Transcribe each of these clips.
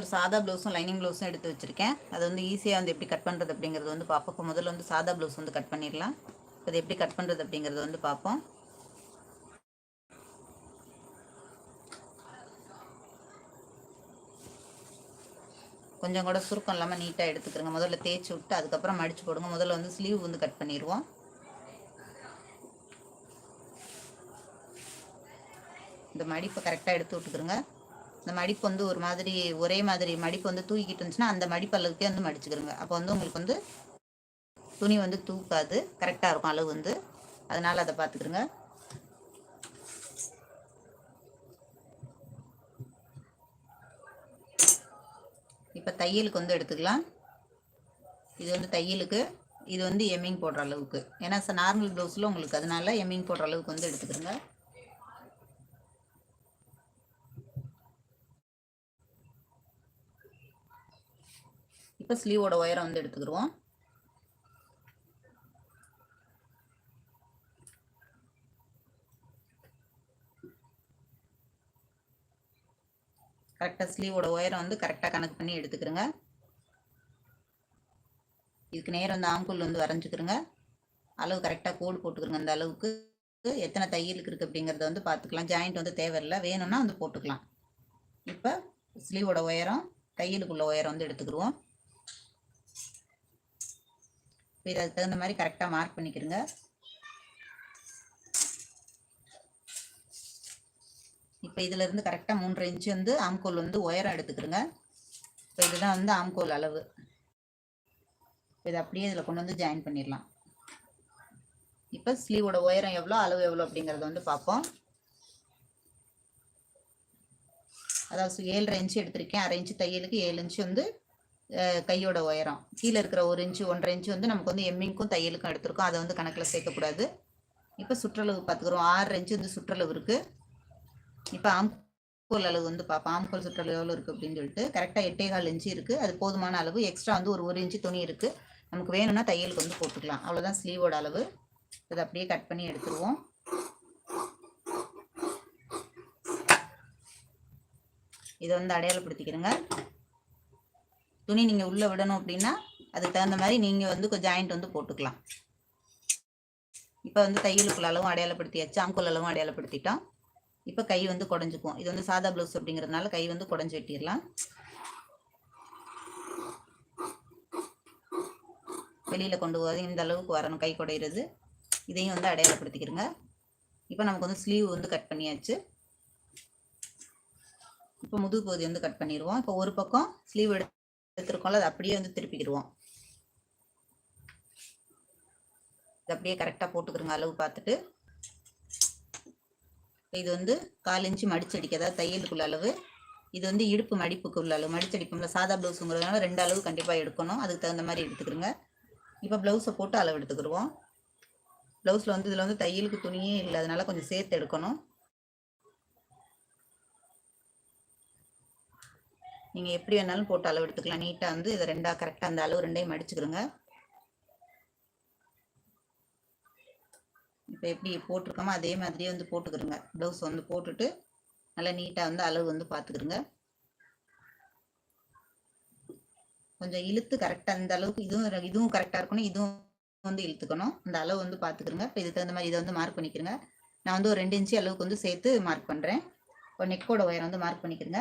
ஒரு சாதா ப்ளவுஸும் லைனிங் ப்ளவுஸும் எடுத்து வச்சுருக்கேன். அது வந்து ஈஸியாக வந்து எப்படி கட் பண்ணுறது அப்படிங்கிறது வந்து பார்ப்போம் இப்போ முதல்ல வந்து சாதா ப்ளவுஸ் வந்து கட் பண்ணிடலாம். அது எப்படி கட் பண்ணுறது அப்படிங்கிறது வந்து பார்ப்போம் கொஞ்சம் கூட சுருக்கம் இல்லாமல் நீட்டாக எடுத்துக்கிறோங்க. முதல்ல தேய்ச்சி விட்டு அதுக்கப்புறம் மடித்து போடுங்க. முதல்ல வந்து ஸ்லீவ் வந்து கட் பண்ணிடுவோம். இந்த மடிப்பை கரெக்டாக எடுத்து விட்டுக்கிறோங்க. இந்த மடிப்பு வந்து ஒரு மாதிரி ஒரே மாதிரி மடிப்பு வந்து தூக்கிட்டு இருந்துச்சுன்னா அந்த மடிப்பளவுக்கே வந்து மடிச்சுக்கிறோங்க அப்போ வந்து உங்களுக்கு வந்து துணி வந்து தூக்காது. கரெக்டாக இருக்கும் அளவு வந்து. அதனால் அதை பார்த்துக்கிறோங்க இப்போ தையலுக்கு வந்து எடுத்துக்கலாம். இது வந்து தையலுக்கு. இது வந்து எம்மிங் போடுற அளவுக்கு. ஏன்னா நார்மல் ப்ளவுஸில் உங்களுக்கு அதனால எம்மிங் போடுற அளவுக்கு வந்து எடுத்துக்கிறோங்க இப்போ ஸ்லீவோட ஒயரை வந்து எடுத்துக்கிடுவோம். கரெக்டாக ஸ்லீவோட ஒயரை வந்து கரெக்டாக கணக்கு பண்ணி எடுத்துக்கிறோங்க இதுக்கு நேரம் வந்து ஆம்புல் வந்து வரைஞ்சிக்கிறோங்க அளவு கரெக்டாக கோடு போட்டுக்கிறோங்க அந்த அளவுக்கு. எத்தனை தையலுக்கு இருக்குது அப்படிங்கிறத வந்து பார்த்துக்கலாம். ஜாயிண்ட் வந்து தேவையில்லை. வேணும்னா வந்து போட்டுக்கலாம். இப்போ ஸ்லீவோட உயரம் தையலுக்குள்ள உயரம் வந்து எடுத்துக்கிடுவோம். இப்போ அதுக்கு தகுந்த மாதிரி கரெக்டாக மார்க் பண்ணிக்கிறங்க இப்போ இதிலேருந்து கரெக்டாக மூன்றரை இன்ச்சு வந்து ஆம்கோல் வந்து உயரம் எடுத்துக்கிறோங்க இப்போ இதுதான் வந்து ஆம்கோல் அளவு. இதை அப்படியே இதில் கொண்டு வந்து ஜாயின் பண்ணிடலாம். இப்போ ஸ்லீவோட உயரம் எவ்வளோ அளவு எவ்வளோ அப்படிங்கிறத வந்து பார்ப்போம். அதாவது ஏழரை இன்ச்சு எடுத்திருக்கேன் அரை இன்ச்சு தையலுக்கு ஏழு இன்ச்சு வந்து கையோட உயரம். கீழே இருக்கிற ஒரு இன்ச்சு ஒன்றரை இன்ச்சு வந்து நமக்கு வந்து எம்மிங்க்கும் தையலுக்கும் எடுத்திருக்கோம். அதை வந்து கணக்கில் சேர்க்கக்கூடாது. இப்போ சுற்றளவு பார்த்துக்கிறோம். ஆறு இன்ச்சு வந்து சுற்றளவு இருக்குது இப்போ ஆம்கோல் அளவு வந்து பார்ப்போம். ஆம்கோல் சுற்றளவு எவ்வளோ இருக்குது அப்படின்னு சொல்லிட்டு கரெக்டாக எட்டே கால் இன்ச்சு இருக்குது அது போதுமான அளவு எக்ஸ்ட்ரா வந்து ஒரு ஒரு இன்ச்சு துணி இருக்குது நமக்கு வேணும்னா தையலுக்கு வந்து போட்டுக்கலாம். அவ்வளோதான் ஸ்லீவோட அளவு. இதை அப்படியே கட் பண்ணி எடுத்துருவோம். இதை வந்து அடையாளப்படுத்திக்கிறேங்க. துணி நீங்கள் உள்ளே விடணும் அப்படின்னா அதுக்கு தகுந்த மாதிரி நீங்கள் வந்து ஜாயிண்ட் வந்து போட்டுக்கலாம். இப்போ வந்து தையலுக்குள்ள அளவும் அடையாளப்படுத்தியாச்சு ஆம்கோல் அளவும் அடையாளப்படுத்திட்டோம். இப்போ கை வந்து குடஞ்சிக்கும். இது வந்து சாதா ப்ளவுஸ் அப்படிங்கிறதுனால கை வந்து குடஞ்சி வெட்டிடலாம். வெளியில் கொண்டு போகாது இந்த அளவுக்கு வரணும். கை குடையிறது. இதையும் வந்து அடையாளப்படுத்திக்கிறோங்க இப்போ நமக்கு வந்து ஸ்லீவ் வந்து கட் பண்ணியாச்சு. இப்போ முதுகு பகுதி வந்து கட் பண்ணிடுவோம். இப்போ ஒரு பக்கம் ஸ்லீவ் எடுத்து எடுத்துருக்கோம்ல அதை அப்படியே வந்து திருப்பிக்கிடுவோம். இது அப்படியே கரெக்டாக போட்டுக்கிறோங்க அளவு பார்த்துட்டு. இது வந்து கால் இன்ச்சு மடிச்சடிக்க அதாவது தையலுக்குள்ள அளவு. இது வந்து இடுப்பு மடிப்புக்கு உள்ள அளவு மடிச்சடிப்போம்ல சாதா ப்ளவுஸுங்கிறதுனால ரெண்டு அளவு கண்டிப்பாக எடுக்கணும். அதுக்கு தகுந்த மாதிரி எடுத்துக்கிறோங்க. இப்போ ப்ளவுஸை போட்டு அளவு எடுத்துக்கிடுவோம். ப்ளவுஸில் வந்து இதில் வந்து தையலுக்கு துணியே இல்லை அதனால கொஞ்சம் சேர்த்து எடுக்கணும். நீங்கள் எப்படி வேணாலும் போட்டு அளவு எடுத்துக்கலாம். நீட்டாக வந்து இதை ரெண்டாக கரெக்டாக அந்த அளவு ரெண்டையும் மடிச்சுக்கிறோங்க இப்போ எப்படி போட்டிருக்கோமோ அதே மாதிரியே வந்து போட்டுக்கிறோங்க ப்ளவுஸ் வந்து போட்டுட்டு நல்லா நீட்டாக வந்து அளவு வந்து பார்த்துக்கிறோங்க கொஞ்சம் இழுத்து கரெக்டாக அந்த அளவுக்கு இதுவும் இதுவும் கரெக்டாக இருக்கணும். இதுவும் வந்து இழுத்துக்கணும். அந்த அளவு வந்து பார்த்துக்கிறோங்க இப்போ இதுக்கு தகுந்த மாதிரி இதை வந்து மார்க் பண்ணிக்கிறோங்க நான் வந்து ஒரு ரெண்டு இன்ச்சு அளவுக்கு வந்து சேர்த்து மார்க் பண்ணுறேன் இப்போ நெக்கோட ஒயரை வந்து மார்க் பண்ணிக்கிறேங்க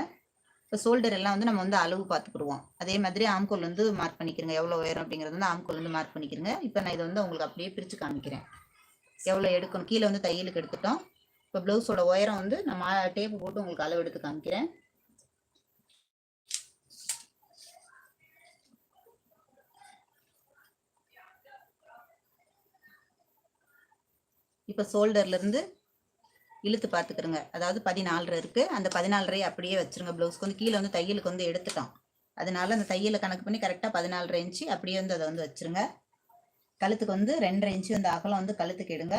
இப்போ ஷோல்டர் எல்லாம் வந்து நம்ம வந்து அளவு பார்த்துக்கிடுவோம். அதே மாதிரி ஆம்கோல் வந்து மார்க் பண்ணிக்கிறங்க. எவ்வளோ உயரம் அப்படிங்கிறது வந்து ஆம்கோல் வந்து மார்க் பண்ணிக்கிறங்க. இப்போ நான் இதை வந்து உங்களுக்கு அப்படியே பிரித்து காமிக்கிறேன். எவ்வளோ எடுக்கணும்? கீழே வந்து தையலுக்கு எடுத்துட்டோம். இப்போ ப்ளவுஸோட உயரம் வந்து நான் டேப்பு போட்டு உங்களுக்கு அளவு எடுத்து காமிக்கிறேன். இப்போ ஷோல்டர்லேருந்து இழுத்து பார்த்துக்கிறோங்க அதாவது பதினாலரை இருக்குது அந்த பதினாலரை அப்படியே வச்சுருங்க ப்ளவுஸ்க்கு வந்து கீழே வந்து தையலுக்கு வந்து எடுத்துட்டோம். அதனால அந்த தையலை கணக்கு பண்ணி கரெக்டாக பதினாலரை இன்ச்சு அப்படியே வந்து அதை வந்து வச்சுருங்க. கழுத்துக்கு வந்து ரெண்டரை இன்ச்சு வந்து அகலம் வந்து கழுத்துக்கு எடுங்க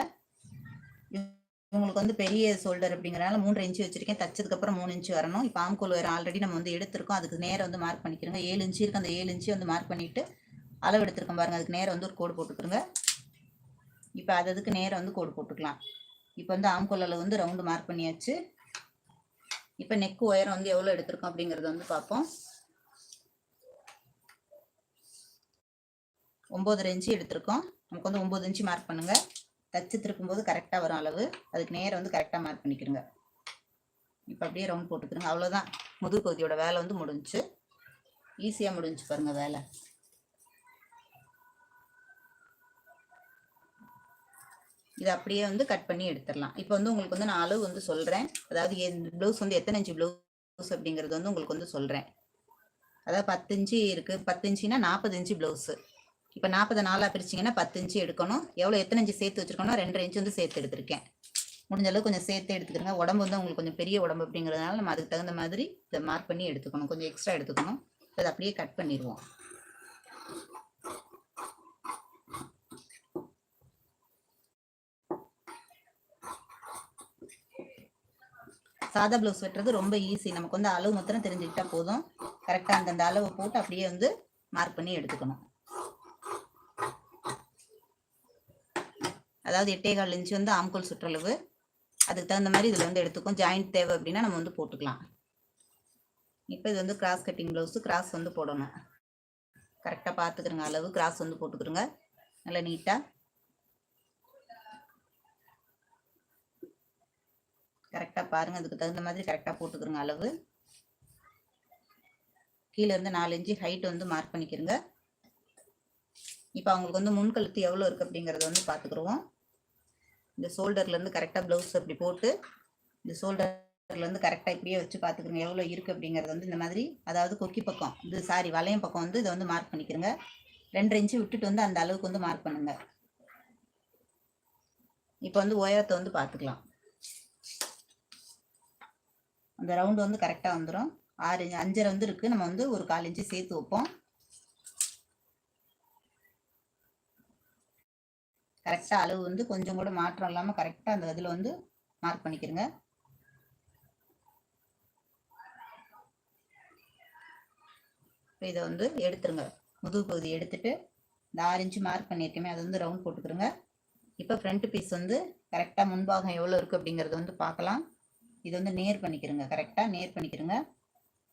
இவங்களுக்கு வந்து பெரிய ஷோல்டர் அப்படிங்கிறனால மூன்று இன்ச்சு வச்சிருக்கேன். தச்சதுக்கப்புறம் மூணு இன்ச்சு வரணும். இப்போ ஆம்கோல் வேறு ஆல்ரெடி நம்ம வந்து எடுத்திருக்கோம். அதுக்கு நேரம் வந்து மார்க் பண்ணிக்கிறோங்க. ஏழு இன்ச்சு இருக்குது அந்த ஏழு இன்ச்சு வந்து மார்க் பண்ணிவிட்டு அளவு எடுத்திருக்கோம் பாருங்கள் அதுக்கு நேரம் வந்து ஒரு கோடு போட்டுக்கிறோங்க. இப்போ அதுக்கு நேரம் வந்து கோடு போட்டுக்கலாம். இப்போ வந்து ஆம்கோல் வந்து ரவுண்டு மார்க் பண்ணியாச்சு. இப்போ நெக்கு ஒயரம் வந்து எவ்வளோ எடுத்திருக்கோம் அப்படிங்கிறத வந்து பார்ப்போம். ஒம்பது இன்ச்சு எடுத்திருக்கோம். நமக்கு வந்து ஒம்பது இன்ச்சு மார்க் பண்ணுங்க. தச்சு திருக்கும் போது கரெக்டாக வரும் அளவு. அதுக்கு நேரம் வந்து கரெக்டாக மார்க் பண்ணிக்கிறங்க இப்போ அப்படியே ரவுண்ட் போட்டுக்கிறோங்க அவ்வளோதான் முதுகு பகுதியோட வேலை வந்து முடிஞ்சு ஈஸியாக முடிஞ்சு பாருங்கள் வேலை. இது அப்படியே வந்து கட் பண்ணி எடுத்துடலாம். இப்போ வந்து உங்களுக்கு வந்து நான் அளவு வந்து சொல்கிறேன் அதாவது ப்ளவுஸ் வந்து எத்தனை இன்ச்சு ப்ளவுஸ் அப்படிங்கிறது வந்து உங்களுக்கு வந்து சொல்கிறேன் அதாவது பத்து இன்ச்சு இருக்குது பத்து இன்ச்சுனா நாற்பது இன்ச்சு ப்ளவுஸு இப்போ நாற்பது நாளாக பிரிச்சிங்கன்னா பத்து இன்ச்சு எடுக்கணும். எவ்வளோ எத்தனை இன்ச்சு சேர்த்து வச்சுருக்கணும் ரெண்டரை இன்ச்சு வந்து சேர்த்து எடுத்திருக்கேன். முடிஞ்ச அளவு கொஞ்சம் சேர்த்து எடுத்துக்கிறங்க உடம்பு வந்து உங்களுக்கு கொஞ்சம் பெரிய உடம்பு அப்படிங்கிறதுனால நம்ம அதுக்கு தகுந்த மாதிரி இதை மார்க் பண்ணி எடுத்துக்கணும். கொஞ்சம் எக்ஸ்ட்ரா எடுத்துக்கணும். அதை அப்படியே கட் பண்ணிடுவோம். சாதா ப்ளவுஸ் வெட்டுறது ரொம்ப ஈஸி நமக்கு வந்து அளவு மொத்தம் தெரிஞ்சுக்கிட்டா போதும். கரெக்டாக அந்தந்த அளவை போட்டு அப்படியே வந்து மார்க் பண்ணி எடுத்துக்கணும். அதாவது எட்டே கால் இன்ச்சு வந்து ஆம்கோல் சுற்றளவு அதுக்கு தகுந்த மாதிரி இதில் வந்து எடுத்துக்கும் ஜாயிண்ட் தேவை அப்படின்னா நம்ம வந்து போட்டுக்கலாம். இப்போ இது வந்து கிராஸ் கட்டிங் ப்ளவுஸு கிராஸ் வந்து போடணும். கரெக்டாக பார்த்துக்கிறங்க அளவு. கிராஸ் வந்து போட்டுக்கிறோங்க. நல்லா நீட்டாக கரெக்டாக பாருங்கள் அதுக்கு தகுந்த மாதிரி கரெக்டாக போட்டுக்கிறோங்க அளவு. கீழே இருந்து நாலு இன்ச்சு ஹைட் வந்து மார்க் பண்ணிக்கிறங்க. இப்போ அவங்களுக்கு வந்து முன்கழுத்து எவ்வளோ இருக்குது அப்படிங்கிறத வந்து பார்த்துக்குருவோம் இந்த ஷோல்டர்லேருந்து கரெக்டாக ப்ளவுஸ் அப்படி போட்டு இந்த ஷோல்டர்லேருந்து கரெக்டாக இப்படியே வச்சு பார்த்துக்குங்க எவ்வளோ இருக்குது அப்படிங்கிறது வந்து இந்த மாதிரி அதாவது கொக்கி பக்கம் இது சாரி வளையம் பக்கம் வந்து இதை வந்து மார்க் பண்ணிக்கிறங்க. ரெண்டரை இன்ச்சு விட்டுட்டு வந்து அந்த அளவுக்கு வந்து மார்க் பண்ணுங்க. இப்போ வந்து உயரத்தை வந்து பார்த்துக்கலாம் அந்த ரவுண்டு வந்து கரெக்டாக வந்துடும் ஆறு இன்ச்சு அஞ்சரை வந்து இருக்குது நம்ம வந்து ஒரு கால் இன்ச்சு சேர்த்து வைப்போம். கரெக்டாக அளவு வந்து கொஞ்சம் கூட மாற்றம் இல்லாமல் கரெக்டாக அந்த இதில் வந்து மார்க் பண்ணிக்கிறங்க இப்போ இதை வந்து எடுத்துருங்க. முதுகு பகுதி எடுத்துட்டு இந்த ஆறு இன்ச்சு மார்க் பண்ணியிருக்கேமே அதை வந்து ரவுண்ட் போட்டுக்கிறோங்க இப்போ ஃப்ரண்ட் பீஸ் வந்து கரெக்டாக முன்பாகம் எவ்வளோ இருக்குது அப்படிங்கிறத வந்து பார்க்கலாம். இது வந்து நேர் பண்ணிக்கிறோங்க. கரெக்டாக நேர் பண்ணிக்கிறோங்க.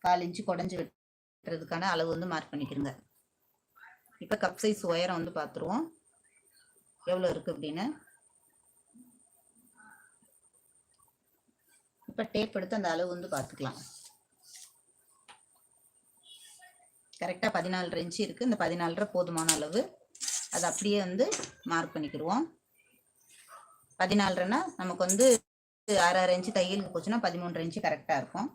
கால் இன்ச்சு குடஞ்சி வெட்டுறதுக்கான அளவு வந்து மார்க் பண்ணிக்கிறோங்க. இப்போ கப் சைஸ் உயரம் வந்து பார்த்துருவோம் எவ்வளோ இருக்குது அப்படின்னு. இப்போ டேப் எடுத்து அந்த அளவு வந்து பார்த்துக்கலாம் கரெக்டாக பதினாலரை இன்ச்சு இருக்குது இந்த பதினாலரை போதுமான அளவு. அது அப்படியே வந்து மார்க் பண்ணிக்கிடுவோம். பதினாலரைனா நமக்கு வந்து ஆறு ஆறு இன்ச்சு தையலுக்கு போச்சுன்னா பதிமூன்று இன்ச்சு கரெக்டாக இருக்கும்.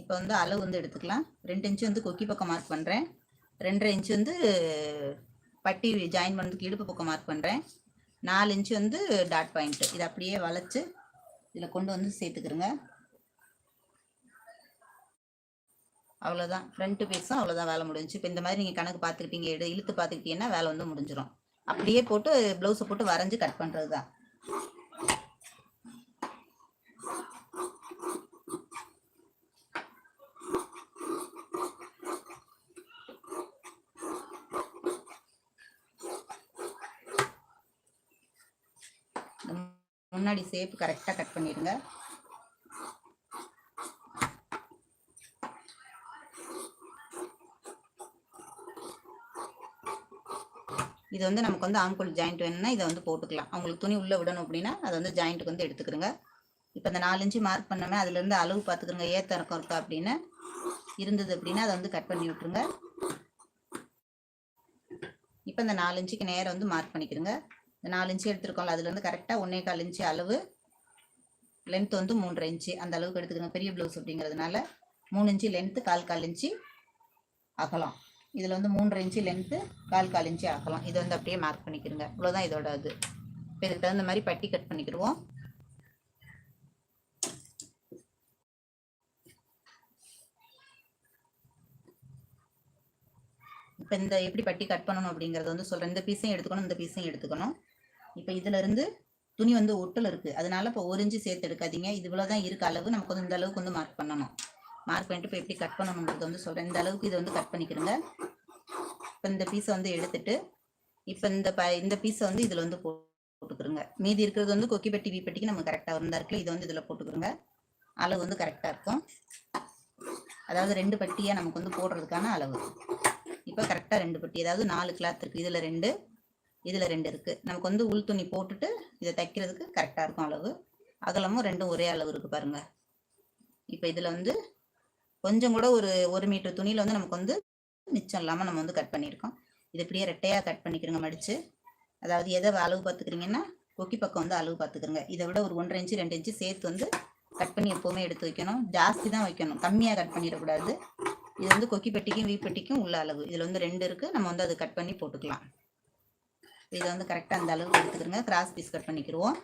இப்போ வந்து அளவு வந்து எடுத்துக்கலாம். ரெண்டு இன்ச்சு வந்து கொக்கி பக்கம் மார்க் பண்ணுறேன் ரெண்டரை இன்ச்சு வந்து பட்டி ஜாயின் பண்ணுறதுக்கு இடுப்பு பக்கம் மார்க் பண்ணுறேன் நாலு இன்ச்சு வந்து டாட் பாயிண்ட்டு இதை அப்படியே வளைச்சு இதில் கொண்டு வந்து சேர்த்துக்கிறேங்க அவ்வளோதான் ஃப்ரண்ட் பீஸும் அவ்வளோதான் வேலை முடிஞ்சு இப்போ இந்த மாதிரி நீங்கள் கணக்கு பார்த்துக்கிட்டீங்க எடு இழுத்து பார்த்துக்கிட்டீங்கன்னா வேலை வந்து முடிஞ்சிடும் அப்படியே போட்டு ப்ளவுஸை போட்டு வரைஞ்சி கட் பண்ணுறது தான் முன்னாடி சேப்பு கரெக்டாக கட் பண்ணிடுங்க. இது வந்து நமக்கு வந்து ஆம்கோல் ஜாயிண்ட் வேணும்னா இதை வந்து போட்டுக்கலாம். அவங்களுக்கு துணி உள்ளே விடணும் அப்படின்னா அதை வந்து ஜாயிண்ட்டுக்கு வந்து எடுத்துக்கிறோங்க. இப்போ இந்த நாலு இன்ச்சு மார்க் பண்ணோமே அதுலேருந்து அளவு பார்த்துக்கிறோங்க. ஏத்த இறக்கம் இருக்கா அப்படின்னு இருந்தது அப்படின்னா அதை வந்து கட் பண்ணி விட்ருங்க இப்போ இந்த நாலு இன்ச்சுக்கு நேரம் வந்து மார்க் பண்ணிக்கிறோங்க. இந்த நாலு இன்ச்சு எடுத்துருக்கோம்ல அதுலேருந்து கரெக்டாக ஒன்றே கால் இன்ச்சு அளவு லென்த் வந்து மூன்றரை இன்ச்சு அந்த அளவுக்கு எடுத்துக்கோங்க பெரிய ப்ளவுஸ் அப்படிங்கிறதுனால மூணு இன்ச்சு லென்த்து கால் கால் இன்ச்சு அகலம். இதில் வந்து மூன்று இன்ச்சு லென்த்து கால் கால் இன்ச்சு ஆக்கலாம். இதை வந்து அப்படியே மார்க் பண்ணிக்கிறங்க இவ்வளோதான் இதோட இது. இப்போ இதுக்கு தகுந்த மாதிரி பட்டி கட் பண்ணிக்கிடுவோம். இப்போ இந்த எப்படி பட்டி கட் பண்ணணும் அப்படிங்கிறத வந்து சொல்கிறேன் இந்த பீஸையும் எடுத்துக்கணும் இந்த பீஸையும் எடுத்துக்கணும். இப்போ இதுலேருந்து துணி வந்து ஒட்டல் இருக்குது அதனால இப்போ ஒரு இன்ச்சு சேர்த்து எடுக்காதீங்க. இது இவ்வளோ தான் இருக்க அளவு. நமக்கு வந்து இந்த அளவுக்கு வந்து மார்க் பண்ணணும். மார்க் பண்ணிட்டு இப்போ எப்படி கட் பண்ணணுங்கிறது வந்து சொல்கிறேன் இந்த அளவுக்கு இதை வந்து கட் பண்ணிக்கிறோங்க இப்போ இந்த பீஸை வந்து எடுத்துட்டு இப்போ இந்த ப இந்த பீஸை வந்து இதில் வந்து போட்டுக்கிறோங்க மீதி இருக்கிறது வந்து கொக்கி பெட்டி பெட்டிக்கு நம்ம கரெக்டாக இருந்தா இருக்கு. இதை வந்து இதில் போட்டுக்கிறோங்க அளவு வந்து கரெக்டாக இருக்கும். அதாவது ரெண்டு பட்டியாக நமக்கு வந்து போடுறதுக்கான அளவு. இப்போ கரெக்டாக ரெண்டு பட்டி அதாவது நாலு கிளாத் இருக்குது இதில் ரெண்டு இதில் ரெண்டு இருக்குது நமக்கு வந்து உள் துணி போட்டுட்டு இதை தைக்கிறதுக்கு கரெக்டாக இருக்கும் அளவு. அகலமும் ரெண்டும் ஒரே அளவு இருக்குது பாருங்கள் இப்போ இதில் வந்து கொஞ்சம் கூட ஒரு ஒரு மீட்டர் துணியில் வந்து நமக்கு வந்து மிச்சம் இல்லாமல் நம்ம வந்து கட் பண்ணியிருக்கோம். இது இப்படியே ரெட்டையாக கட் பண்ணிக்கிறோங்க மடித்து அதாவது எதை அளவு பார்த்துக்கிறீங்கன்னா கொக்கி பக்கம் வந்து அளவு பார்த்துக்கிறங்க. இதை விட ஒரு ஒன்றரை இன்ச்சு ரெண்டு இன்ச்சு சேர்த்து வந்து கட் பண்ணி எப்போவுமே எடுத்து வைக்கணும். ஜாஸ்தி தான் வைக்கணும். கம்மியாக கட் பண்ணிடக்கூடாது. இது வந்து கொக்கி பெட்டிக்கும் வீ பெட்டிக்கும் உள்ள அளவு. இதில் வந்து ரெண்டு இருக்குது நம்ம வந்து அதை கட் பண்ணி போட்டுக்கலாம். இதை வந்து கரெக்டாக அந்த அளவுக்கு எடுத்துக்கிறோங்க. கிராஸ் பீஸ் கட் பண்ணிக்கிடுவோம்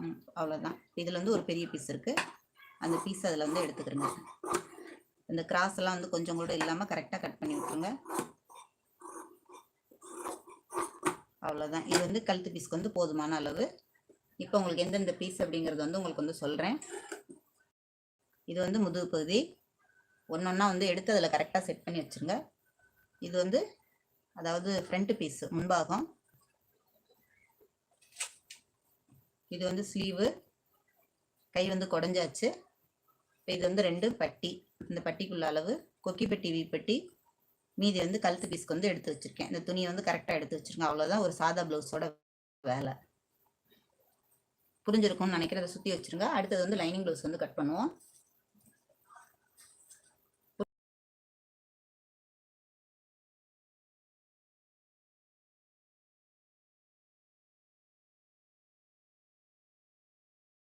ம், அவ்வளோதான் இதில் வந்து ஒரு பெரிய பீஸ் இருக்குது அந்த பீஸ் அதில் வந்து எடுத்துக்கிறோங்க. இந்த கிராஸ் எல்லாம் வந்து கொஞ்சம் கூட இல்லாமல் கரெக்டாக கட் பண்ணி விட்ருங்க அவ்வளோதான் இது வந்து கழுத்து பீஸ்க்கு வந்து போதுமான அளவு. இப்போ உங்களுக்கு எந்தெந்த பீஸ் அப்படிங்கிறது வந்து உங்களுக்கு வந்து சொல்கிறேன் இது வந்து முதுகு பகுதி. ஒன்றொன்னா வந்து எடுத்து அதில் கரெக்டாக செட் பண்ணி வச்சுருங்க. இது வந்து அதாவது ஃப்ரண்ட் பீஸு முன்பாகம். இது வந்து ஸ்லீவு கை வந்து குடஞ்சாச்சு. இப்போ இது வந்து ரெண்டு பட்டி. இந்த பட்டிக்குள்ள அளவு கொக்கி பெட்டி வீப்பட்டி மீதி வந்து கழுத்து பீஸ்க்கு வந்து எடுத்து வச்சிருக்கேன். இந்த துணியை வந்து கரெக்டாக எடுத்து வச்சிருக்கேன் அவ்வளோதான் ஒரு சாதா ப்ளவுஸோட வேலை. புரிஞ்சிருக்கும்னு நினைக்கிறத சுற்றி வச்சிருங்க. அடுத்தது வந்து லைனிங் ப்ளவுஸ் வந்து கட் பண்ணுவோம்.